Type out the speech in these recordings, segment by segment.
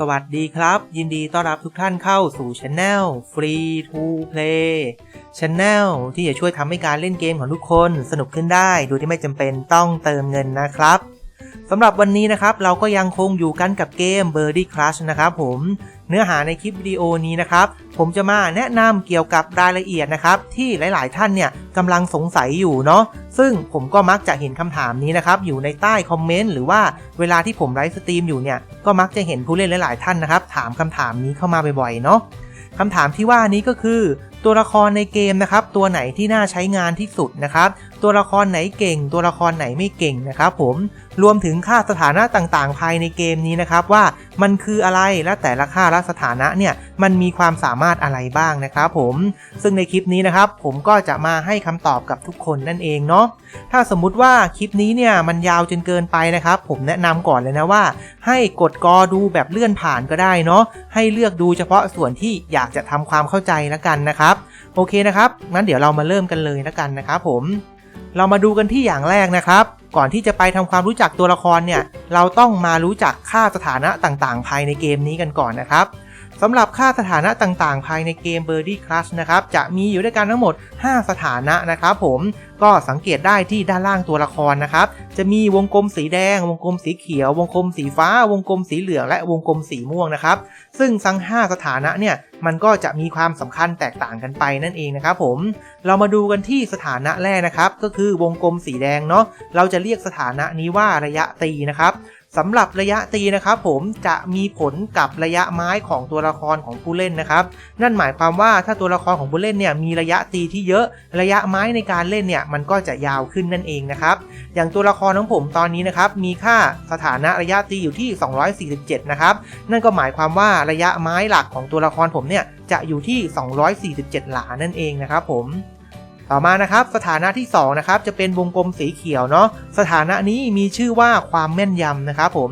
สวัสดีครับ ยินดีต้อนรับทุกท่านเข้าสู่ช anel Free to Play ช anel ที่จะช่วยทำให้การเล่นเกมของทุกคนสนุกขึ้นได้ โดยที่ไม่จำเป็นต้องเติมเงินนะครับ สำหรับวันนี้นะครับเราก็ยังคงอยู่กันกับเกม Birdie Crush นะครับผมเนื้อหาในคลิปวิดีโอนี้นะครับผมจะมาแนะนำเกี่ยวกับรายละเอียดนะครับที่หลาย ๆ ท่านเนี่ยกำลังสงสัยอยู่เนาะซึ่งผมก็มักจะเห็นคำถามนี้นะครับอยู่ในใต้คอมเมนต์หรือว่าเวลาที่ผมไลฟ์สตรีมอยู่เนี่ยก็มักจะเห็นผู้เล่นหลาย ๆ ท่านนะครับถามคำถามนี้เข้ามาบ่อย ๆ เนาะคำถามที่ว่านี้ก็คือ ตัวละครในเกมนะครับตัวไหนที่น่าใช้งานที่สุดนะครับ ตัวละครไหนเก่ง ตัวละครไหนไม่เก่งนะครับผมรวมถึงค่าสถานะต่างๆ ภายในเกมนี้นะครับว่ามันคืออะไรและแต่ละค่าและสถานะเนี่ยมันมีความสามารถอะไรบ้างนะครับผมซึ่งในคลิปนี้นะครับผมก็จะมาให้คำตอบกับทุกคนนั่นเองเนาะถ้าสมมุติว่าคลิปนี้เนี่ยมันยาวจนเกินไปนะครับ ผมแนะนำก่อนเลยนะว่า ให้กดกอดูแบบเลื่อนผ่านก็ได้เนาะให้เลือกดูเฉพาะส่วนที่อยากจะทำความเข้าใจแล้วกันนะครับ โอเคนะครับ งั้นเดี๋ยวเรามาเริ่มกันเลยแล้วกันนะครับผม เรามาดูกันที่อย่างแรกนะครับ ก่อนที่จะไปทำความรู้จักตัวละครเนี่ย เราต้องมารู้จักค่าสถานะต่างๆ ภายในเกมนี้กันก่อนนะครับสำหรับค่าสถานะต่างๆ ภายในเกม Birdie Crush นะครับ จะมีอยู่ด้วยกันทั้งหมด 5 สถานะนะครับผม ก็สังเกตได้ที่ด้านล่างตัวละครนะครับ จะมีวงกลมสีแดง วงกลมสีเขียว วงกลมสีฟ้า วงกลมสีเหลืองและวงกลมสีม่วงนะครับ ซึ่งทั้ง 5 สถานะเนี่ยมันก็จะมีความสำคัญแตกต่างกันไปนั่นเองนะครับผม เรามาดูกันที่สถานะแรกนะครับ ก็คือวงกลมสีแดงเนาะ เราจะเรียกสถานะนี้ว่าระยะตีนะครับ สำหรับระยะตีนะครับผมจะมีผลกับระยะไม้ของตัวละครของผู้เล่นนะครับ นั่นหมายความว่าถ้าตัวละครของผู้เล่นเนี่ยมีระยะตีที่เยอะระยะไม้ในการเล่นเนี่ยมันก็จะยาวขึ้นนั่นเองนะครับอย่างตัวละครของผมตอนนี้นะครับมีค่าสถานะระยะตีอยู่ที่ 247 นะครับนั่นก็หมายความว่าระยะไม้หลักของตัวละครผมเนี่ยจะอยู่ที่ 247 หลานั่นเองนะครับผม ต่อมานะครับสถานะที่2นะครับจะเป็นวงกลมสีเขียวเนาะสถานะนี้มีชื่อว่าความแม่นยำนะครับผม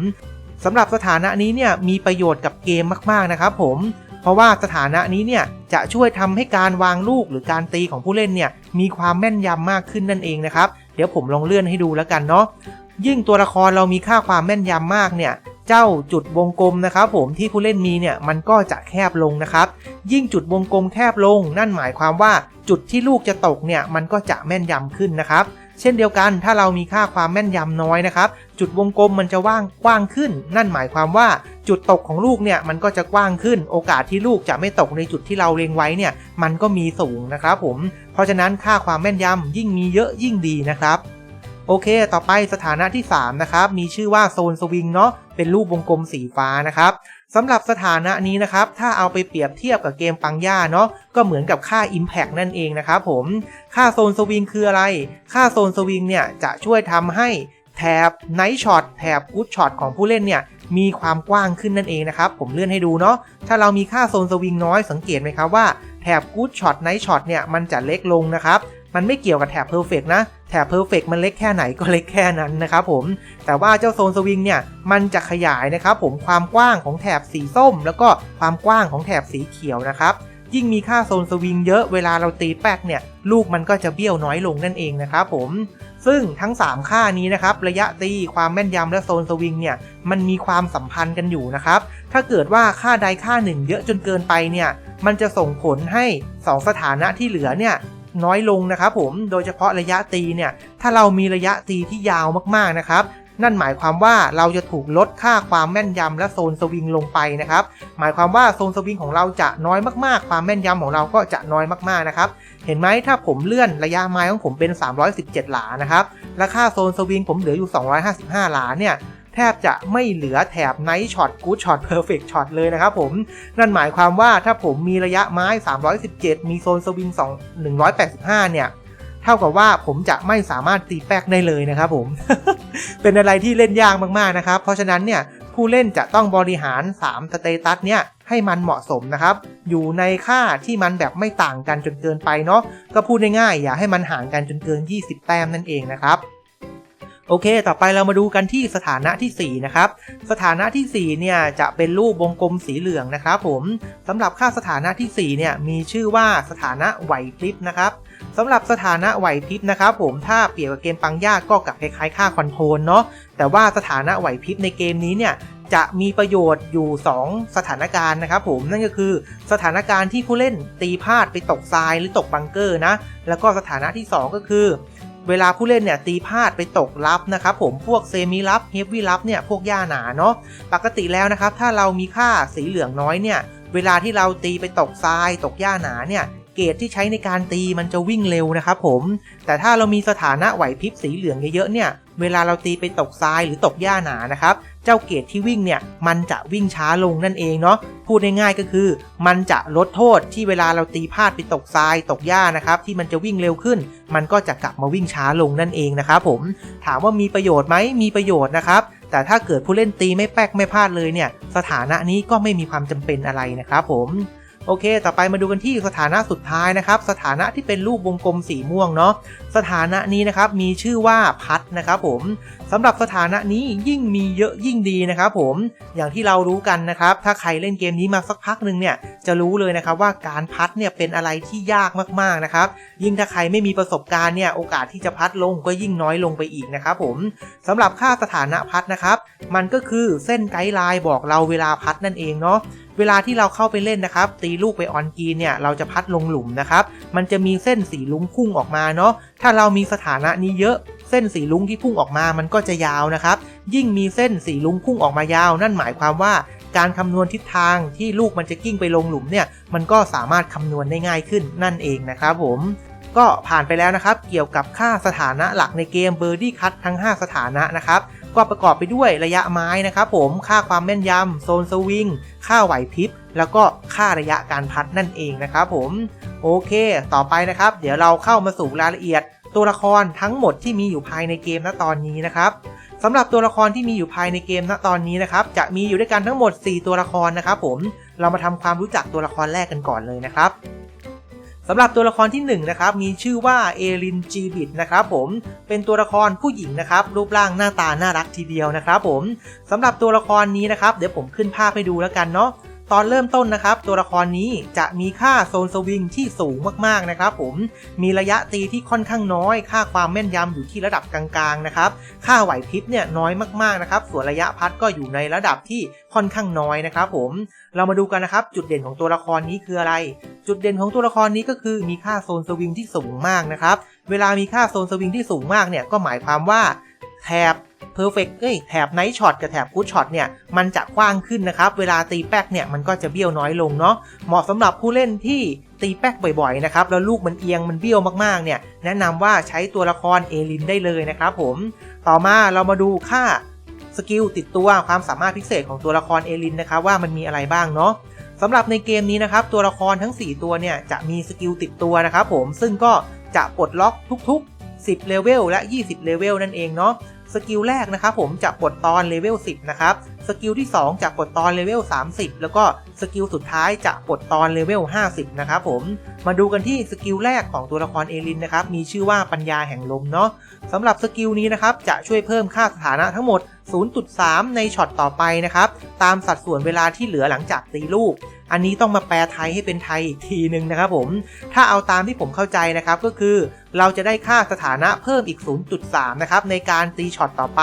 สำหรับสถานะนี้เนี่ยมีประโยชน์กับเกมมากๆนะครับผมเพราะว่าสถานะนี้เนี่ยจะช่วยทำให้การวางลูกหรือการตีของผู้เล่นเนี่ยมีความแม่นยำมากขึ้นนั่นเองนะครับ เดี๋ยวผมลองเลื่อนให้ดูแล้วกันเนาะยิ่งตัวละครเรามีค่าความแม่นยำมากเนี่ย เจ้าจุดวงกลมนะครับผมที่ผู้เล่นมีเนี่ยมันก็จะแคบลงนะครับ ยิ่งจุดวงกลมแคบลง นั่นหมายความว่าจุดที่ลูกจะตกเนี่ยมันก็จะแม่นยำขึ้นนะครับเช่นเดียวกันถ้าเรามีค่าความแม่นยำน้อยนะครับ จุดวงกลมมันจะว่างกว้างขึ้น นั่นหมายความว่าจุดตกของลูกเนี่ยมันก็จะกว้างขึ้น โอกาสที่ลูกจะไม่ตกในจุดที่เราเล็งไว้เนี่ยมันก็มีสูงนะครับผมเพราะฉะนั้นค่าความแม่นยำยิ่งมีเยอะยิ่งดีนะครับ โอเค ต่อไปสถานะที่ 3 นะครับ มีชื่อว่าโซนสวิงเนาะ เป็นรูปวงกลมสีฟ้านะครับสำหรับสถานะนี้นะครับ ถ้าเอาไปเปรียบเทียบกับเกมปังย่าเนาะ ก็เหมือนกับค่า Impact นั่นเองนะครับผม ค่าโซนสวิงคืออะไร ค่าโซนสวิงเนี่ยจะช่วยทำให้แถบไนท์ช็อตแถบกู๊ดช็อตของผู้เล่นเนี่ยมีความกว้างขึ้นนั่นเองนะครับ ผมเลื่อนให้ดูเนาะ ถ้าเรามีค่าโซนสวิงน้อยสังเกตไหมครับว่าแถบกู๊ดช็อตไนท์ช็อตเนี่ยมันจะเล็กลงนะครับ มันไม่เกี่ยวกับแถบเพอร์เฟกนะ แถบเพอร์เฟกมันเล็กแค่ไหนก็เล็กแค่นั้นนะครับผม แต่ว่าเจ้าโซนสวิงเนี่ย มันจะขยายนะครับผมความกว้างของแถบสีส้ม แล้วก็ความกว้างของแถบสีเขียวนะครับยิ่งมีค่าโซนสวิงเยอะเวลาเราตีแป๊กเนี่ย ลูกมันก็จะเบี้ยวน้อยลงนั่นเองนะครับผม ซึ่งทั้ง 3 ค่านี้นะครับ ระยะตีความแม่นยำและโซนสวิงเนี่ย มันมีความสัมพันธ์กันอยู่นะครับ ถ้าเกิดว่าค่าใดค่าหนึ่งเยอะจนเกินไปเนี่ย มันจะส่งผลให้ 2 สถานะที่เหลือเนี่ย น้อยลงนะครับผมโดยเฉพาะระยะตีเนี่ยถ้าเรามีระยะตีที่ยาวมากๆนะครับนั่นหมายความว่าเราจะถูกลดค่าความแม่นยำและโซนสวิงลงไปนะครับ หมายความว่าโซนสวิงของเราจะน้อยมากๆ ความแม่นยำของเราก็จะน้อยมากๆนะครับ เห็นไหมถ้าผมเลื่อนระยะไม้ของผมเป็น 317 หลานะครับ และค่าโซนสวิงผมเหลืออยู่ 255 หลาเนี่ย แทบจะไม่เหลือแถบไนท์ช็อตกู๊ดช็อตเพอร์เฟกช็อตเลยนะครับผม นั่นหมายความว่าถ้าผมมีระยะไม้ 317 มีโซนสวิง2 185 เนี่ย เท่ากับว่าผมจะไม่สามารถตีแป๊กได้เลยนะครับผม เป็นอะไรที่เล่นยากมากๆนะครับ เพราะฉะนั้นเนี่ยผู้เล่นจะต้องบริหาร 3 สเตตัสเนี่ยให้มันเหมาะสมนะครับ อยู่ในค่าที่มันแบบไม่ต่างกันจนเกินไปเนาะ ก็พูดง่ายๆอย่าให้มันห่างกันจนเกิน 20 แต้มนั่นเองนะครับ โอเค ต่อไปเรามาดูกันที่สถานะที่ 4 นะครับ สถานะที่ 4 เนี่ย จะเป็นรูปวงกลมสีเหลืองนะครับผมสำหรับค่าสถานะที่ 4 เนี่ย มีชื่อว่าสถานะไหวพริบนะครับสำหรับสถานะไหวพริบนะครับผมถ้าเปรียบกับเกมปังย่าก็กับคล้ายๆ ค่าคอนโทรลเนาะแต่ว่าสถานะไหวพริบในเกมนี้เนี่ยจะมีประโยชน์อยู่ 2 สถานการณ์นะครับผมนั่นก็คือสถานการณ์ที่ผู้เล่นตีพลาดไปตกทรายหรือตกบังเกอร์นะ แล้วก็สถานะที่ 2 ก็คือ เวลาผู้เล่นเนี่ยตีพลาดไปตกลับนะครับผมพวกเซมิลับเฮฟวี่ลับเนี่ยพวกหญ้าหนาเนาะปกติแล้วนะครับถ้าเรามีค่าสีเหลืองน้อยเนี่ยเวลาที่เราตีไปตกทรายตกหญ้าหนาเนี่ยเกรดที่ใช้ในการตีมันจะวิ่งเร็วนะครับผม แต่ถ้าเรามีสถานะไหวพริบสีเหลืองเยอะๆเนี่ย เวลาเราตีไปตกทรายหรือตกหญ้าหนานะครับ เจ้าเกรดที่วิ่งเนี่ยมันจะวิ่งช้าลงนั่นเองเนาะพูดง่ายๆก็คือ มันจะลดโทษที่เวลาเราตีพลาดไปตกทรายตกหญ้านะครับที่มันจะวิ่งเร็วขึ้น มันก็จะกลับมาวิ่งช้าลงนั่นเองนะครับผมถามว่ามีประโยชน์ไหมมีประโยชน์นะครับแต่ถ้าเกิดผู้เล่นตีไม่แป๊กไม่พลาดเลยเนี่ยสถานะนี้ก็ไม่มีความจำเป็นอะไรนะครับผม โอเค ต่อไปมาดูกันที่สถานะสุดท้ายนะครับ สถานะที่เป็นรูปวงกลมสีม่วงเนาะ สถานะนี้นะครับมีชื่อว่าพัดนะครับผมสำหรับสถานะนี้ยิ่งมีเยอะยิ่งดีนะครับผม อย่างที่เรารู้กันนะครับ ถ้าใครเล่นเกมนี้มาสักพักหนึ่งเนี่ยจะรู้เลยนะครับว่าการพัดเนี่ยเป็นอะไรที่ยากมากๆนะครับ ยิ่งถ้าใครไม่มีประสบการณ์เนี่ยโอกาสที่จะพัดลงก็ยิ่งน้อยลงไปอีกนะครับผมสำหรับค่าสถานะพัดนะครับ มันก็คือเส้นไกด์ไลน์บอกเราเวลาพัดนั่นเองเนาะ วลาที่เราเข้าไปเล่นนะครับ ตีลูกไปออนกรีนเนี่ยเราจะพัดลงหลุมนะครับ มันจะมีเส้นสีลุ้งพุ่งออกมาเนาะถ้าเรามีสถานะนี้เยอะเส้นสีลุ้งที่พุ่งออกมามันก็จะยาวนะครับ ยิ่งมีเส้นสีลุ้งพุ่งออกมายาว นั่นหมายความว่าการคำนวณทิศทางที่ลูกมันจะกิ้งไปลงหลุมเนี่ย มันก็สามารถคำนวณได้ง่ายขึ้นนั่นเองนะครับผมก็ผ่านไปแล้วนะครับ เกี่ยวกับค่าสถานะหลักในเกม b i r d i e Cut ทั้ง 5 สถานะนะครับ ก็ประกอบไปด้วยระยะไม้นะครับผมค่าความแม่นยำโซนสวิงค่าไหวพริบแล้วก็ค่าระยะการพัดนั่นเองนะครับผมโอเค ต่อไปนะครับ เดี๋ยวเราเข้ามาสู่รายละเอียด ตัวละครทั้งหมดที่มีอยู่ภายในเกมณตอนนี้นะครับสำหรับตัวละครที่มีอยู่ภายในเกมณตอนนี้นะครับ จะมีอยู่ด้วยกันทั้งหมด 4 ตัวละครนะครับผม เรามาทำความรู้จักตัวละครแรกกันก่อนเลยนะครับำหรับตัวละครที่1นะครับมีชื่อว่าเอลินจีบิดนะครับผมเป็นตัวละครผู้หญิงนะครับรูปร่างหน้าตาน่ารักทีเดียวนะครับผมสำหรับตัวละครนี้นะครับเดี๋ยวผมขึ้นภาพให้ดูแล้วกันเนาะตอนเริ่มต้นนะครับ ตัวละครนี้จะมีค่าโซนสวิงที่สูงมากๆนะครับผมมีระยะตีที่ค่อนข้างน้อย ค่าความแม่นยำอยู่ที่ระดับกลางๆนะครับค่าไหวพริบเนี่ยน้อยมากๆนะครับส่วนระยะพัดก็อยู่ในระดับที่ค่อนข้างน้อยนะครับผม เรามาดูกันนะครับ จุดเด่นของตัวละครนี้คืออะไร จุดเด่นของตัวละครนี้ก็คือมีค่าโซนสวิงที่สูงมากนะครับ เวลามีค่าโซนสวิงที่สูงมากเนี่ยก็หมายความว่าแถบ perfect เอ้ยแถบ night shot กับแถบ good shot เนี่ย มันจะกว้างขึ้นนะครับ เวลาตีแป๊กเนี่ย มันก็จะเบี้ยวน้อยลงเนาะ เหมาะสำหรับผู้เล่นที่ตีแป๊กบ่อยๆนะครับ แล้วลูกมันเอียงมันเบี้ยวมากๆเนี่ย แนะนำว่าใช้ตัวละครเอลินได้เลยนะครับผม ต่อมาเรามาดูค่า สกิลติดตัวความสามารถพิเศษของตัวละครเอลินนะครับว่ามันมีอะไรบ้างเนาะสำหรับในเกมนี้นะครับตัวละครทั้ง 4 ตัวเนี่ยจะมีสกิลติดตัวนะครับผมซึ่งก็จะปลดล็อกทุกๆ 10เลเวลและ 20เลเวลนั่นเองเนาะ สกิลแรกนะครับผมจะปลดตอนเลเวล 10 นะครับ สกิลที่ 2 จะปลดตอนเลเวล 30 แล้วก็สกิลสุดท้ายจะปลดตอนเลเวล 50 นะครับผมมาดูกันที่สกิลแรกของตัวละครเอลินนะครับมีชื่อว่าปัญญาแห่งลมเนาะสำหรับสกิลนี้นะครับจะช่วยเพิ่มค่าสถานะทั้งหมด 0.3 ในช็อตต่อไปนะครับตามสัดส่วนเวลาที่เหลือหลังจากตีลูก อันนี้ต้องมาแปลไทยให้เป็นไทยอีกทีหนึ่งนะครับผม ถ้าเอาตามที่ผมเข้าใจนะครับก็คือ เราจะได้ค่าสถานะเพิ่มอีก 0.3 นะครับในการตีช็อตต่อไป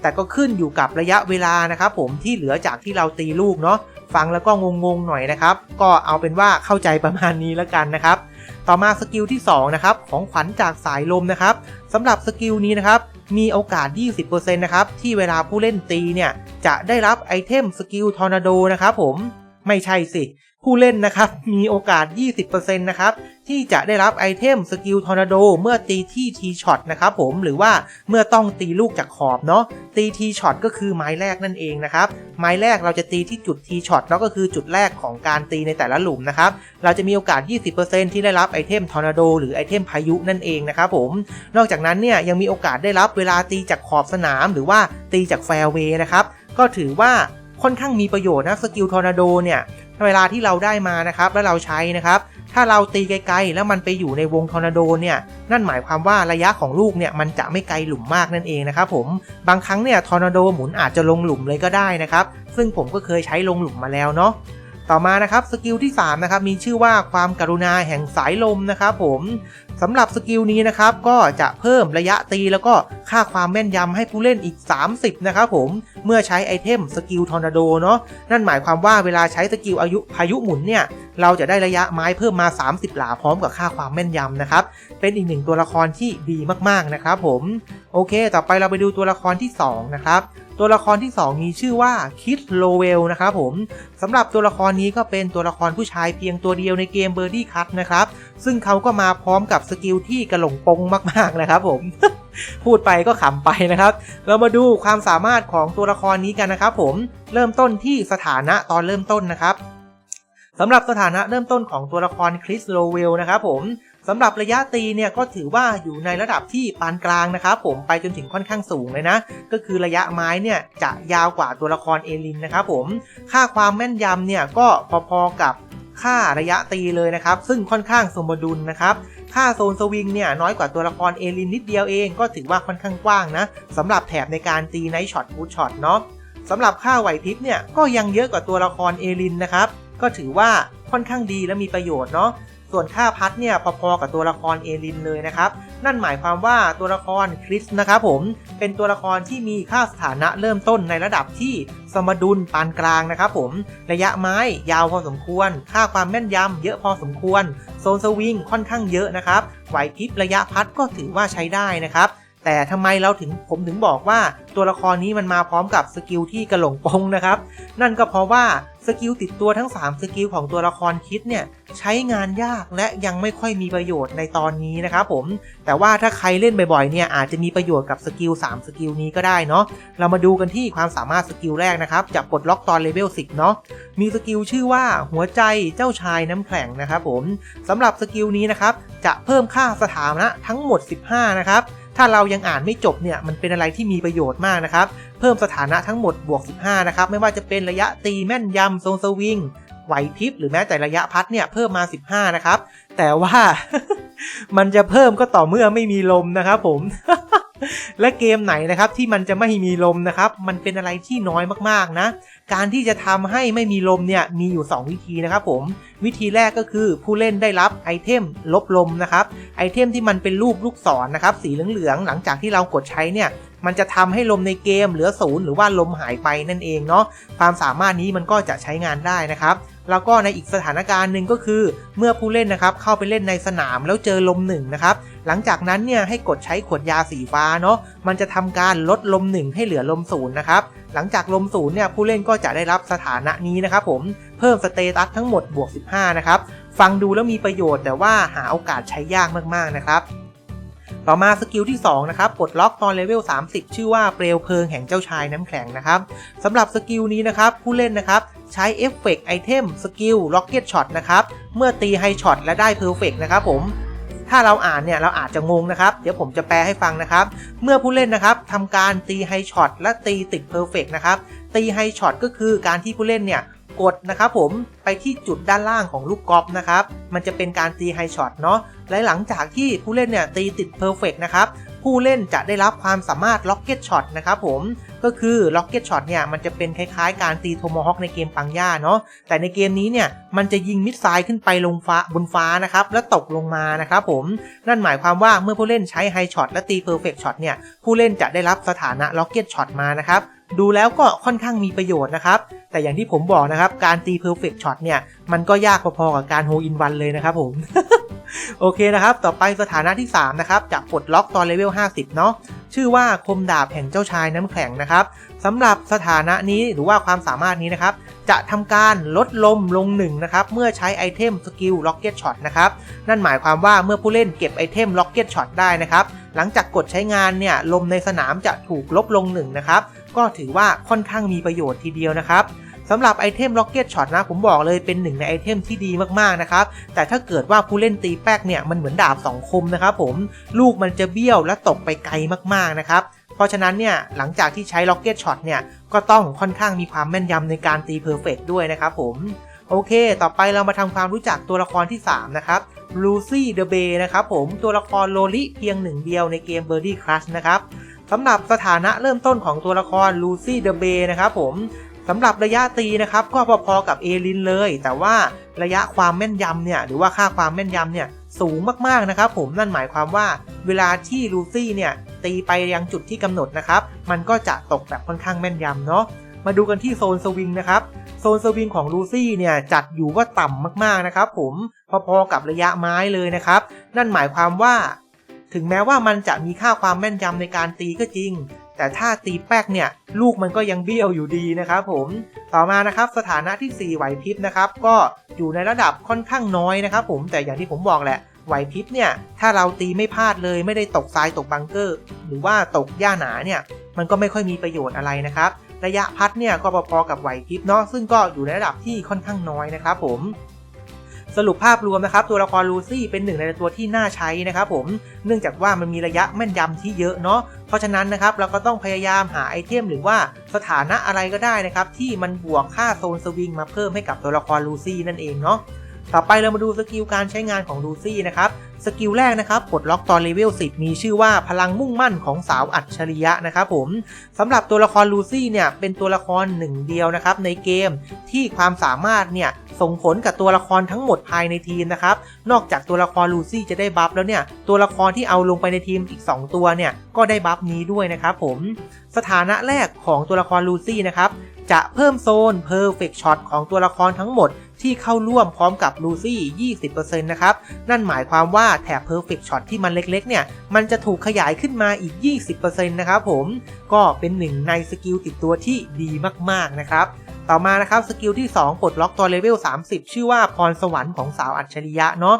แต่ก็ขึ้นอยู่กับระยะเวลานะครับผมที่เหลือจากที่เราตีลูกเนาะฟังแล้วก็งงๆหน่อยนะครับ ก็เอาเป็นว่าเข้าใจประมาณนี้แล้วกันนะครับ ต่อมาสกิลที่2นะครับของขวัญจากสายลมนะครับสำหรับสกิลนี้นะครับมีโอกาส 20%นะครับที่เวลาผู้เล่นตีเนี่ยจะได้รับไอเทมสกิลทอร์นาโดนะครับผม ไม่ใช่สิ ผู้เล่นนะครับ มีโอกาส 20%นะครับ ที่จะได้รับไอเทมสกิลทอร์นาโดเมื่อตีที่ทีช็อตนะครับผมหรือว่าเมื่อต้องตีลูกจากขอบเนาะตีทีช็อตก็คือไม้แรกนั่นเองนะครับ ไม้แรกเราจะตีที่จุดทีช็อตแล้วก็คือจุดแรกของการตีในแต่ละหลุมนะครับ เราจะมีโอกาส 20%ที่ได้รับไอเทมทอร์นาโดหรือไอเทมพายุนั่นเองนะครับผมนอกจากนั้นเนี่ยยังมีโอกาสได้รับเวลาตีจากขอบสนาม หรือว่าตีจากแฟร์เวย์นะครับก็ถือว่า ค่อนข้างมีประโยชน์นะสกิลทอร์นาโดเนี่ยเวลาที่เราได้มานะครับแล้วเราใช้นะครับ ถ้าเราตีไกลๆ แล้วมันไปอยู่ในวงทอร์นาโดเนี่ยนั่นหมายความว่าระยะของลูกเนี่ยมันจะไม่ไกลหลุมมากนั่นเองนะครับผมบางครั้งเนี่ยทอร์นาโดหมุนอาจจะลงหลุมเลยก็ได้นะครับ ซึ่งผมก็เคยใช้ลงหลุมมาแล้วเนาะต่อมานะครับสกิลที่3นะครับมีชื่อว่าความกรุณาแห่งสายลมนะครับผม สำหรับสกิลนี้นะครับก็จะเพิ่มระยะตีแล้วก็ค่าความแม่นยำให้ผู้เล่นอีก 30 นะครับผมเมื่อใช้ไอเทมสกิลทอร์นาโดเนาะนั่นหมายความว่าเวลาใช้สกิลอายุพายุหมุนเนี่ยเราจะได้ระยะไม้เพิ่มมา 30 หลาพร้อมกับค่าความแม่นยำนะครับ เป็นอีกหนึ่งตัวละครที่ดีมากๆนะครับผมโอเค ต่อไปเราไปดูตัวละครที่สองนะครับตัวละครที่ 2 มีชื่อว่าคิดโลเวลนะครับผมสำหรับตัวละครนี้ก็เป็นตัวละครผู้ชายเพียงตัวเดียวในเกมเบอร์ดี้คัตนะครับ ซึ่งเขาก็มาพร้อมกับสกิลที่กระหลงปงมากๆนะครับผมพูดไปก็ขำไปนะครับ เรามาดูความสามารถของตัวละครนี้กันนะครับผม เริ่มต้นที่สถานะตอนเริ่มต้นนะครับสำหรับสถานะเริ่มต้นของตัวละครคริสโลเวลนะครับผมสำหรับระยะตีเนี่ยก็ถือว่าอยู่ในระดับที่ปานกลางนะครับผมไปจนถึงค่อนข้างสูงเลยนะ ก็คือระยะไม้เนี่ยจะยาวกว่าตัวละครเอลินนะครับผม ค่าความแม่นยำเนี่ยก็พอๆกับ ค่าระยะตีเลยนะครับ ซึ่งค่อนข้างสมดุลนะครับ ค่าโซนสวิงเนี่ยน้อยกว่าตัวละครเอลินนิดเดียวเองก็ถือว่าค่อนข้างกว้างนะสำหรับแถบในการตีไนท์ช็อตฟูช็อตเนาะสำหรับค่าไหวพริบเนี่ยก็ยังเยอะกว่าตัวละครเอลินนะครับ ก็ถือว่าค่อนข้างดีและมีประโยชน์เนาะ ส่วนค่าพัดเนี่ยพอๆกับตัวละครเอลินเลยนะครับ นั่นหมายความว่าตัวละครคริสนะครับผมเป็นตัวละครที่มีค่าสถานะเริ่มต้นในระดับที่สมดุลปานกลางนะครับผมระยะไม้ยาวพอสมควร ค่าความแม่นยำเยอะพอสมควร โซนสวิงค่อนข้างเยอะนะครับไหวพริบระยะพัดก็ถือว่าใช้ได้นะครับ แต่ทำไมเราถึงผมถึงบอกว่าตัวละครนี้มันมาพร้อมกับสกิลที่กระหลงปงนะครับ นั่นก็เพราะว่าสกิลติดตัวทั้ง 3 สกิลของตัวละครคิดเนี่ยใช้งานยากและยังไม่ค่อยมีประโยชน์ในตอนนี้นะครับผม แต่ว่าถ้าใครเล่นบ่อยๆเนี่ยอาจจะมีประโยชน์กับสกิล3สกิลนี้ก็ได้เนาะเรามาดูกันที่ความสามารถสกิลแรกนะครับจะปลดล็อกตอนเลเวล10เนาะมีสกิลชื่อว่าหัวใจเจ้าชายน้ำแข็งนะครับผมสำหรับสกิลนี้นะครับจะเพิ่มค่าสถานะทั้งหมด 15 นะครับ ถ้าเรายังอ่านไม่จบเนี่ยมันเป็นอะไรที่มีประโยชน์มากนะครับ เพิ่มสถานะทั้งหมดบวก 15 นะครับ ไม่ว่าจะเป็นระยะตีแม่นยำทรงสวิงไหวพริบหรือแม้แต่ระยะพัดเนี่ยเพิ่มมา 15 นะครับ แต่ว่ามันจะเพิ่มก็ต่อเมื่อไม่มีลมนะครับผม และเกมไหนนะครับที่มันจะไม่มีลมนะครับมันเป็นอะไรที่น้อยมากๆนะ การที่จะทำให้ไม่มีลมเนี่ยมีอยู่ 2 วิธีนะครับผมวิธีแรกก็คือผู้เล่นได้รับไอเทมลบลมนะครับไอเทมที่มันเป็นรูปลูกศรนนะครับสีเหลืองๆหลังจากที่เรากดใช้เนี่ยมันจะทำให้ลมในเกมเหลือศูนย์หรือว่าลมหายไปนั่นเองเนาะความสามารถนี้มันก็จะใช้งานได้นะครับ แล้วก็ในอีกสถานการณ์หนึ่งก็คือ เมื่อผู้เล่นนะครับเข้าไปเล่นในสนามแล้วเจอลมหนึ่งนะครับหลังจากนั้นเนี่ยให้กดใช้ขวดยาสีฟ้าเนาะมันจะทำการลดลมหนึ่งให้เหลือลมศูนย์นะครับหลังจากลมศูนย์เนี่ยผู้เล่นก็จะได้รับสถานะนี้นะครับผมเพิ่มสเตตัสทั้งหมดบวก 15 นะครับ ฟังดูแล้วมีประโยชน์แต่ว่าหาโอกาสใช้ยากมากๆนะครับ ต่อมาสกิลที่2นะครับปลดล็อกตอนเลเวล 30 ชื่อว่าเปลวเพลิงแห่งเจ้าชายน้ำแข็งนะครับสำหรับสกิลนี้นะครับผู้เล่นนะครับใช้เอฟเฟกต์ไอเทมสกิลล็อกเก็ตช็อตนะครับเมื่อตีไฮช็อตและได้เพอร์เฟกต์นะครับผมถ้าเราอ่านเนี่ยเราอาจจะงงนะครับ เดี๋ยวผมจะแปลให้ฟังนะครับ เมื่อผู้เล่นนะครับทำการตีไฮช็อตและตีติดเพอร์เฟกต์นะครับตีไฮช็อตก็คือการที่ผู้เล่นเนี่ย กดนะครับผมไปที่จุดด้านล่างของลูกกอล์ฟนะครับ มันจะเป็นการตีไฮช็อตเนาะและหลังจากที่ผู้เล่นเนี่ยตีติดเพอร์เฟกต์นะครับผู้เล่นจะได้รับความสามารถล็อกเก็ตช็อตนะครับผมก็คือล็อกเก็ตช็อตเนี่ยมันจะเป็นคล้ายๆ การตีโทมฮอคในเกมปังย่าเนาะแต่ในเกมนี้เนี่ยมันจะยิงมิสไซล์ขึ้นไปลงฟ้าบนฟ้านะครับแล้วตกลงมานะครับผมนั่นหมายความว่าเมื่อผู้เล่นใช้ไฮช็อตและตีเพอร์เฟกต์ช็อตเนี่ยผู้เล่นจะได้รับสถานะล็อกเก็ตช็อตมานะครับ ดูแล้วก็ค่อนข้างมีประโยชน์นะครับ แต่อย่างที่ผมบอกนะครับ การตีเพอร์เฟกต์ช็อตเนี่ย มันก็ยากพอๆกับการโฮอินวันเลยนะครับผมโอเคนะครับ ต่อไปสถานะที่ 3 นะครับ จะปลดล็อกตอนเลเวล 50 เนาะ ชื่อว่าคมดาบแห่งเจ้าชายน้ำแข็งนะครับสำหรับสถานะนี้หรือว่าความสามารถนี้นะครับ จะทำการลดลมลงหนึ่งนะครับ เมื่อใช้ไอเทมสกิลล็อกเก็ตช็อตนะครับ นั่นหมายความว่าเมื่อผู้เล่นเก็บไอเทมล็อกเก็ตช็อตได้นะครับ หลังจากกดใช้งานเนี่ย ลมในสนามจะถูกลบลงหนึ่งนะครับ ก็ถือว่าค่อนข้างมีประโยชน์ทีเดียวนะครับสำหรับไอเทมล็อกเก็ตช็อตนะผมบอกเลยเป็นหนึ่งในไอเทมที่ดีมากๆนะครับแต่ถ้าเกิดว่าผู้เล่นตีแป๊กเนี่ยมันเหมือนดาบสองคมนะครับผมลูกมันจะเบี้ยวและตกไปไกลมากๆนะครับเพราะฉะนั้นเนี่ยหลังจากที่ใช้ล็อกเก็ตช็อตเนี่ยก็ต้องค่อนข้างมีความแม่นยำในการตีเพอร์เฟกด้วยนะครับผมโอเค ต่อไปเรามาทำความรู้จักตัวละครที่ 3 นะครับลูซี่เดอะเบย์นะครับผมตัวละครโลลิเพียงหนึ่งเดียวในเกม b i r d i e Crush นะครับ สำหรับสถานะเริ่มต้นของตัวละครลูซี่เดอะเบย์นะครับผมสำหรับระยะตีนะครับก็พอๆกับเอลินเลย แต่ว่าระยะความแม่นยำเนี่ยหรือว่าค่าความแม่นยำเนี่ยสูงมากๆนะครับผมนั่นหมายความว่าเวลาที่ลูซี่เนี่ยตีไปยังจุดที่กำหนดนะครับมันก็จะตกแบบค่อนข้างแม่นยำเนาะมาดูกันที่โซนสวิงนะครับโซนสวิงของลูซี่เนี่ยจัดอยู่ว่าต่ำมากๆนะครับผมพอๆกับระยะไม้เลยนะครับ นั่นหมายความว่า ถึงแม้ว่ามันจะมีค่าความแม่นยำในการตีก็จริง แต่ถ้าตีแป๊กเนี่ย ลูกมันก็ยังเบี้ยวอยู่ดีนะครับผมต่อมานะครับสถานะที่ 4 ไหวพริบนะครับ ก็อยู่ในระดับค่อนข้างน้อยนะครับผมแต่อย่างที่ผมบอกแหละไหวพริบเนี่ย ถ้าเราตีไม่พลาดเลยไม่ได้ตกทรายตกบังเกอร์ หรือว่าตกหญ้าหนาเนี่ย มันก็ไม่ค่อยมีประโยชน์อะไรนะครับ ระยะพัดเนี่ยก็พอๆกับไหวพริบเนาะซึ่งก็อยู่ในระดับที่ค่อนข้างน้อยนะครับผม สรุปภาพรวมนะครับตัวละครลูซี่เป็นหนึ่งในตัวที่น่าใช้นะครับผมเนื่องจากว่ามันมีระยะแม่นยำที่เยอะเนาะเพราะฉะนั้นนะครับเราก็ต้องพยายามหาไอเทมหรือว่าสถานะอะไรก็ได้นะครับที่มันบวกค่าโซนสวิงมาเพิ่มให้กับตัวละครลูซี่นั่นเองเนาะ ต่อไปเรามาดูสกิลการใช้งานของลูซี่นะครับ สกิลแรกนะครับปลดล็อกตอนเลเวล 10 มีชื่อว่าพลังมุ่งมั่นของสาวอัจฉริยะนะครับผมสำหรับตัวละครลูซี่เนี่ยเป็นตัวละครหนึ่งเดียวนะครับในเกมที่ความสามารถเนี่ยส่งผลกับตัวละครทั้งหมดภายในทีมนะครับ นอกจากตัวละครลูซี่จะได้บัฟแล้วเนี่ยตัวละครที่เอาลงไปในทีมอีก 2 ตัวเนี่ยก็ได้บัฟนี้ด้วยนะครับผม สถานะแรกของตัวละครลูซี่นะครับจะเพิ่มโซน Perfect Shot ของตัวละครทั้งหมด ที่เข้าร่วมพร้อมกับลูซี่ 20%นะครับ นั่นหมายความว่าแถบ Perfect Shot ที่มันเล็กๆ เนี่ย มันจะถูกขยายขึ้นมาอีก 20%นะครับผม ก็เป็นหนึ่งในสกิลติดตัวที่ดีมากๆ นะครับต่อมานะครับสกิลที่ 2 ปลดล็อกตัวเลเวล 30 ชื่อว่าพรสวรรค์ของสาวอัจฉริยะเนาะ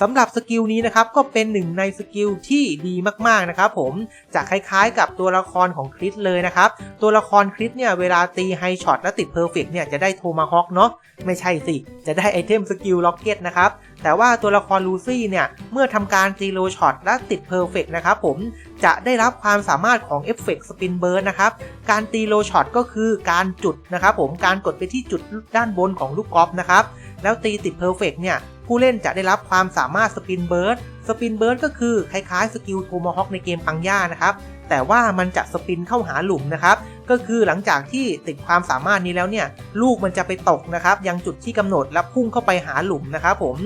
สำหรับสกิลนี้นะครับก็เป็นหนึ่งในสกิลที่ดีมากๆนะครับผมจะคล้ายๆกับตัวละครของคริสเลยนะครับตัวละครคริสเนี่ยเวลาตีไฮช็อตและติดเพอร์เฟกเนี่ยจะได้โทมาฮอกเนาะไม่ใช่สิ จะได้ไอเทมสกิลล็อกเก็ตนะครับแต่ว่าตัวละครลูซี่เนี่ยเมื่อทำการตีโลช็อตและติดเพอร์เฟกนะครับผมจะได้รับความสามารถของเอฟเฟกต์สปินเบิร์ดนะครับการตีโลช็อตก็คือการจุดนะครับผมการกดไปที่จุดด้านบนของลูกกอล์ฟนะครับแล้วตีติดเพอร์เฟกเนี่ย ผู้เล่นจะได้รับความสามารถสปินเบิร์ดสปินเบิร์ดก็คือคล้ายๆสกิลโทมฮอคในเกมปังย่านะครับ แต่ว่ามันจะสปินเข้าหาหลุมนะครับ ก็คือหลังจากที่ติดความสามารถนี้แล้วเนี่ย ลูกมันจะไปตกนะครับ ยังจุดที่กำหนดและพุ่งเข้าไปหาหลุมนะครับผม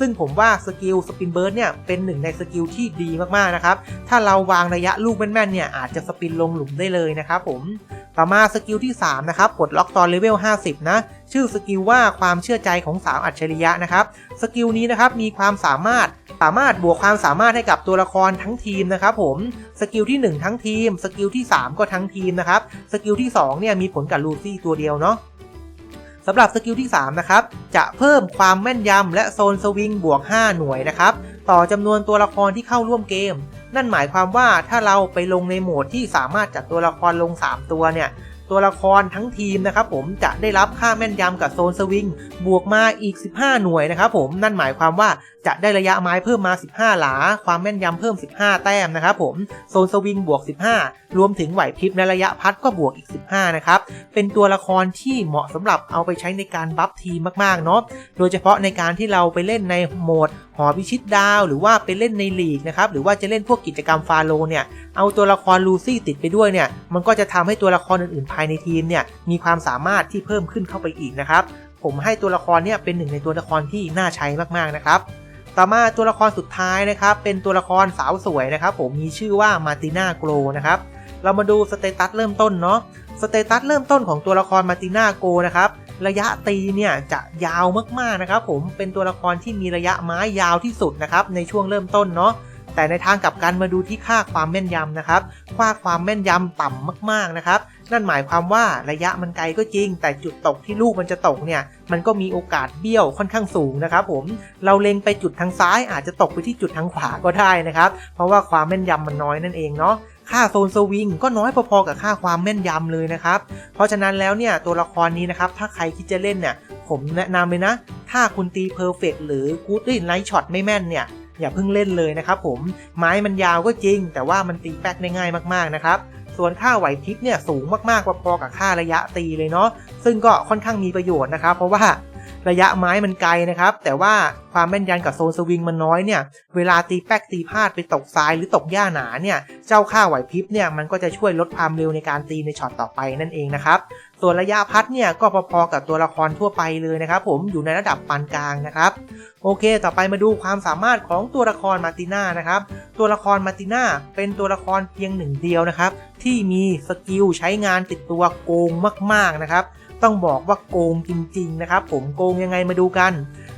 ซึ่งผมว่าสกิลสปินเบิร์ดเนี่ยเป็นหนึ่งในสกิลที่ดีมากๆนะครับ ถ้าเราวางระยะลูกแม่นๆเนี่ยอาจจะสปินลงหลุมได้เลยนะครับผม ต่อมาสกิลที่ 3 นะครับปลดล็อกตอนเลเวล 50 นะ ชื่อสกิลว่าความเชื่อใจของสาวอัจฉริยะนะครับ สกิลนี้นะครับมีความสามารถสามารถบวกความสามารถให้กับตัวละครทั้งทีมนะครับผม สกิลที่ 1 ทั้งทีม สกิลที่ 3 ก็ทั้งทีมนะครับ สกิลที่2เนี่ยมีผลกับลูซี่ตัวเดียวเนาะ สำหรับสกิลที่ 3 นะครับ จะเพิ่มความแม่นยำและโซนสวิงบวก 5 หน่วยนะครับ ต่อจำนวนตัวละครที่เข้าร่วมเกม นั่นหมายความว่าถ้าเราไปลงในโหมดที่สามารถจัดตัวละครลง 3 ตัวเนี่ย ตัวละครทั้งทีมนะครับผมจะได้รับค่าแม่นยำกับโซนสวิงบวกมาอีก 15 หน่วยนะครับผม นั่นหมายความว่าจะได้ระยะไม้เพิ่มมา 15 หลา ความแม่นยำเพิ่ม 15 แต้มนะครับผม โซนสวิงบวก 15 รวมถึงไหวพริบในระยะพัดก็บวกอีก 15 นะครับ เป็นตัวละครที่เหมาะสำหรับเอาไปใช้ในการบัฟทีมมากๆ เนาะ โดยเฉพาะในการที่เราไปเล่นในโหมดหอพิชิตดาว หรือว่าไปเล่นในลีกนะครับ หรือว่าจะเล่นพวกกิจกรรมฟาโลเนี่ย เอาตัวละครลูซี่ติดไปด้วยเนี่ย มันก็จะทำให้ตัวละครอื่นๆ ภายในทีมเนี่ย มีความสามารถที่เพิ่มขึ้นเข้าไปอีกนะครับ ผมให้ตัวละครเนี่ยเป็นหนึ่งในตัวละครที่น่าใช้มากๆนะครับ ต่อมาตัวละครสุดท้ายนะครับ เป็นตัวละครสาวสวยนะครับ ผมมีชื่อว่ามาติน่าโกลนะครับ เรามาดูสเตตัสเริ่มต้นเนาะสเตตัสเริ่มต้นของตัวละครมาติน่าโกนะครับ ระยะตีเนี่ยจะยาวมากๆนะครับ ผมเป็นตัวละครที่มีระยะไม้ยาวที่สุดนะครับ ในช่วงเริ่มต้นเนาะแต่ในทางกลับกันมาดูที่ค่าความแม่นยำนะครับ ค่าความแม่นยำต่ำมากๆนะครับ นั่นหมายความว่าระยะมันไกลก็จริง แต่จุดตกที่ลูกมันจะตกเนี่ยมันก็มีโอกาสเบี้ยวค่อนข้างสูงนะครับผมเราเล็งไปจุดทางซ้ายอาจจะตกไปที่จุดทางขวาก็ได้นะครับเพราะว่าความแม่นยำมันน้อยนั่นเองเนาะค่าโซนสวิงก็น้อยพอๆกับค่าความแม่นยำเลยนะครับเพราะฉะนั้นแล้วเนี่ยตัวละครนี้นะครับถ้าใครคิดจะเล่นเนี่ยผมแนะนำเลยนะ ถ้าคุณตีเพอร์เฟกหรือกูดดี้ไลท์ช็อตไม่แม่นเนี่ยอย่าเพิ่งเล่นเลยนะครับผมไม้มันยาวก็จริง แต่ว่ามันตีแป๊กได้ง่ายมากๆนะครับ ส่วนค่าไหวพริบเนี่ยสูงมากๆพอๆกับค่าระยะตีเลยเนาะซึ่งก็ค่อนข้างมีประโยชน์นะครับ เพราะว่าระยะไม้มันไกลนะครับ แต่ว่าความแม่นยันกับโซนสวิงมันน้อยเนี่ย เวลาตีแป๊กตีพลาดไปตกทรายหรือตกหญ้าหนาเนี่ย เจ้าค่าไหวพริบเนี่ยมันก็จะช่วยลดความเร็วในการตีในช็อตต่อไปนั่นเองนะครับ ส่วนระยะพัดเนี่ยก็พอๆกับตัวละครทั่วไปเลยนะครับผมอยู่ในระดับปานกลางนะครับโอเค ต่อไปมาดูความสามารถของตัวละครมาติน่านะครับ ตัวละครมาติน่าเป็นตัวละครเพียงหนึ่งเดียวนะครับ ที่มีสกิลใช้งานติดตัวโกงมากๆนะครับ ต้องบอกว่าโกงจริงๆนะครับ ผมโกงยังไงมาดูกัน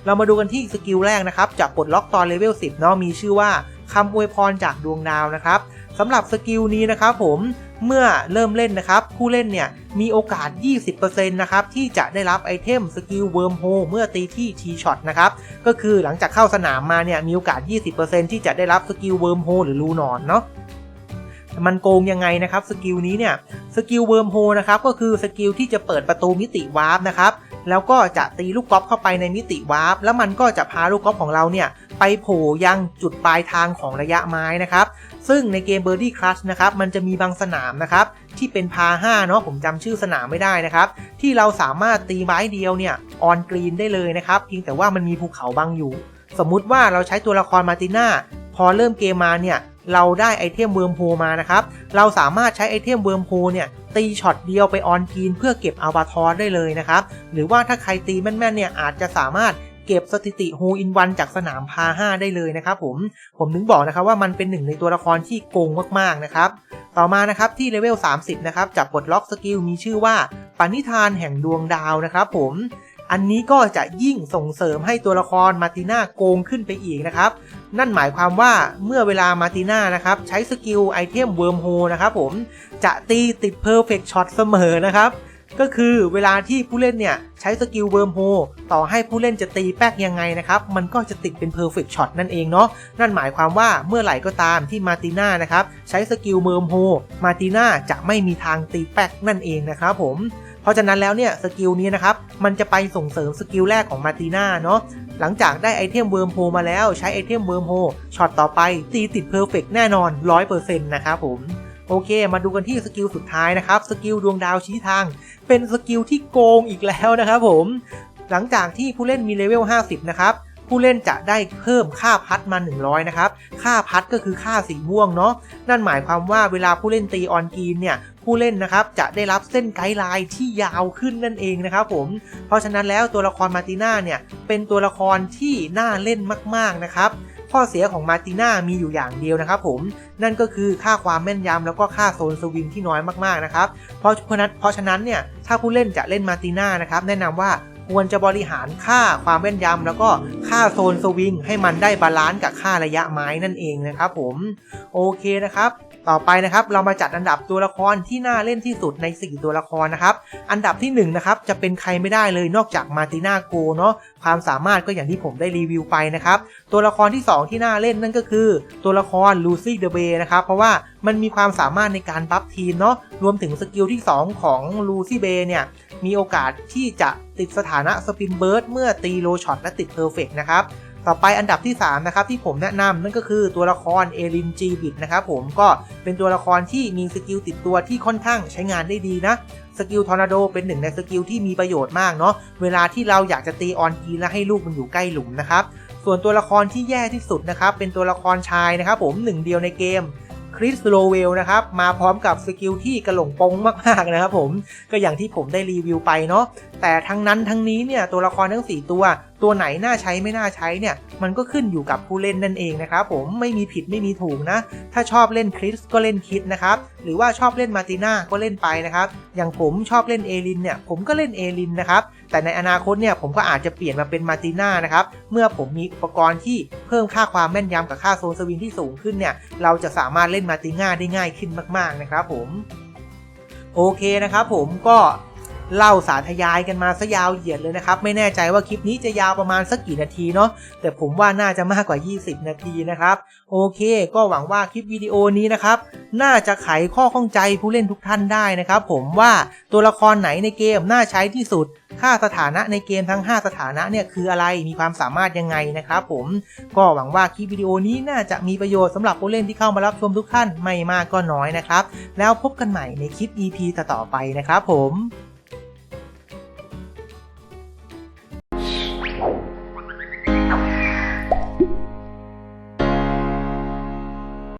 เรามาดูกันที่สกิลแรกนะครับจะปลดล็อกตอนเลเวล10เนาะมีชื่อว่า คำอวยพรจากดวงดาวนะครับสำหรับสกิลนี้นะครับผมเมื่อเริ่มเล่นนะครับผู้เล่นเนี่ยมีโอกาส 20%นะครับที่จะได้รับไอเทมสกิลเวิร์มโฮเมื่อตีที่ทีช็อตนะครับก็คือหลังจากเข้าสนามมาเนี่ยมีโอกาส 20%ที่จะได้รับสกิลเวิร์มโฮหรือรูนอนเนาะ มันโกงยังไงนะครับสกิลนี้เนี่ยสกิลเวิร์มโฮนะครับก็คือสกิลที่จะเปิดประตูมิติวาร์ปนะครับแล้วก็จะตีลูกกอล์ฟเข้าไปในมิติวาร์ปแล้วมันก็จะพาลูกกอล์ฟของเราเนี่ยไปโผล่ยังจุดปลายทางของระยะไม้นะครับซึ่งในเกม Birdie Crush นะครับมันจะมีบางสนามนะครับที่เป็นพา5เนาะผมจำชื่อสนามไม่ได้นะครับที่เราสามารถตีไม้เดียวเนี่ยออนกรีนได้เลยนะครับเพียงแต่ว่ามันมีภูเขาบังอยู่ สมมุติว่าเราใช้ตัวละครมาติน่าพอเริ่มเกมมาเนี่ย เราได้ไอเทมเวิร์มโฮมานะครับ เราสามารถใช้ไอเทมเวิร์มโฮเนี่ยตีช็อตเดียวไปออนกรีนเพื่อเก็บอัลบาทอสได้เลยนะครับ หรือว่าถ้าใครตีแม่นๆเนี่ยอาจจะสามารถเก็บสถิติโฮอินวันจากสนามพา5ได้เลยนะครับผม ผมถึงบอกนะครับว่ามันเป็นหนึ่งในตัวละครที่โกงมากๆนะครับ ต่อมานะครับที่เลเวล 30 นะครับจับปลดล็อกสกิลมีชื่อว่าปณิธานแห่งดวงดาวนะครับผม อันนี้ก็จะยิ่งส่งเสริมให้ตัวละครมาติน่าโกงขึ้นไปอีกนะครับ นั่นหมายความว่าเมื่อเวลามาติน่านะครับ ใช้สกิลไอเทมเวิร์มโฮนะครับผมจะตีติดเพอร์เฟกช็อตเสมอนะครับ ก็คือเวลาที่ผู้เล่นเนี่ย ใช้สกิลเวิร์มโฮต่อให้ผู้เล่นจะตีแป๊กยังไงนะครับ มันก็จะติดเป็นเพอร์เฟกช็อตนั่นเองเนาะนั่นหมายความว่าเมื่อไหร่ก็ตามที่มาติน่านะครับ ใช้สกิลเวิร์มโฮมาติน่าจะไม่มีทางตีแป๊กนั่นเองนะครับผม เพราะฉะนั้นแล้วเนี่ยสกิลนี้นะครับมันจะไปส่งเสริมสกิลแรกของมาติน่าเนาะหลังจากได้ไอเทมเวิร์มโฮมาแล้วใช้ไอเทมเวิร์มโฮช็อตต่อไปตีติดเพอร์เฟกแน่นอน 100%นะครับผมโอเค มาดูกันที่สกิลสุดท้ายนะครับ สกิลดวงดาวชี้ทาง เป็นสกิลที่โกงอีกแล้วนะครับผม หลังจากที่ผู้เล่นมีเลเวล 50 นะครับ ผู้เล่นจะได้เพิ่มค่าพัดมา 100 นะครับ ค่าพัดก็คือค่าสีม่วงเนาะ นั่นหมายความว่าเวลาผู้เล่นตีออนกรีนเนี่ยผู้เล่นนะครับจะได้รับเส้นไกด์ไลน์ที่ยาวขึ้นนั่นเองนะครับผม เพราะฉะนั้นแล้วตัวละครมาติน่าเนี่ยเป็นตัวละครที่น่าเล่นมากๆนะครับ ข้อเสียของมาติน่ามีอยู่อย่างเดียวนะครับผม นั่นก็คือค่าความแม่นยำแล้วก็ค่าโซนสวิงที่น้อยมากๆนะครับ เพราะเพราะนั้นเพราะฉะนั้นเนี่ยถ้าผู้เล่นจะเล่นมาติน่านะครับแนะนำว่า ควรจะบริหารค่าความแม่นยำแล้วก็ค่าโซนสวิงให้มันได้บาลานซ์กับค่าระยะไม้นั่นเองนะครับผมโอเคนะครับต่อไปนะครับเรามาจัดอันดับตัวละครที่น่าเล่นที่สุดใน 4 ตัวละครนะครับ อันดับที่1นะครับจะเป็นใครไม่ได้เลยนอกจากมาร์ติน่าโกเนาะความสามารถก็อย่างที่ผมได้รีวิวไปนะครับ ตัวละครที่ 2 ที่น่าเล่นนั่นก็คือ ตัวละครลูซี่เดอะเบย์นะครับเพราะว่ามันมีความสามารถในการบัฟทีมเนาะรวมถึงสกิลที่ 2 ของลูซี่เบย์เนี่ยมีโอกาสที่จะ ติดสถานะสปินเบิร์ดเมื่อตีโลช็อตและติดเพอร์เฟกนะครับต่อไปอันดับที่ 3 นะครับ ที่ผมแนะนำนั่นก็คือตัวละครเอลินจีบิดนะครับผมก็เป็นตัวละครที่มีสกิลติดตัวที่ค่อนข้างใช้งานได้ดีนะสกิลทอร์นาโดเป็นหนึ่งในสกิลที่มีประโยชน์มากเนาะเวลาที่เราอยากจะตีออนกีและให้ลูกมันอยู่ใกล้หลุมนะครับส่วนตัวละครที่แย่ที่สุดนะครับเป็นตัวละครชายนะครับผมหนึ่งเดียวในเกม คริสโลเวลนะครับ มาพร้อมกับสกิลที่กระหลงปงมากๆนะครับผมก็อย่างที่ผมได้รีวิวไปเนาะแต่ทั้งนั้นทั้งนี้เนี่ยตัวละครทั้ง 4 ตัว ตัวไหนน่าใช้ไม่น่าใช้เนี่ย มันก็ขึ้นอยู่กับผู้เล่นนั่นเองนะครับผมไม่มีผิดไม่มีถูกนะ ถ้าชอบเล่นคริสก็เล่นคิดนะครับ หรือว่าชอบเล่นมาติน่าก็เล่นไปนะครับ อย่างผมชอบเล่นเอลินเนี่ยผมก็เล่นเอลินนะครับแต่ในอนาคตเนี่ยผมก็อาจจะเปลี่ยนมาเป็นมาติน่านะครับเมื่อผมมีอุปกรณ์ที่เพิ่มค่าความแม่นยำกับค่าโซนสวิงที่สูงขึ้นเนี่ยเราจะสามารถเล่นมาติน่าได้ง่ายขึ้นมาก ๆนะครับผมโอเคนะครับผมก็ เล่าสาธยายกันมาซะยาวเหยียดเลยนะครับ ไม่แน่ใจว่าคลิปนี้จะยาวประมาณสักกี่นาทีเนาะแต่ผมว่าน่าจะมากกว่า 20 นาทีนะครับ โอเค ก็หวังว่าคลิปวิดีโอนี้นะครับ น่าจะไขข้อข้องใจผู้เล่นทุกท่านได้นะครับ ผมว่าตัวละครไหนในเกมน่าใช้ที่สุดค่าสถานะในเกมทั้ง 5 สถานะเนี่ยคืออะไร มีความสามารถยังไงนะครับผม ก็หวังว่าคลิปวิดีโอนี้น่าจะมีประโยชน์สำหรับผู้เล่นที่เข้ามารับชมทุกท่านไม่มากก็น้อยนะครับ แล้วพบกันใหม่ในคลิป EP ต่อๆไปนะครับผม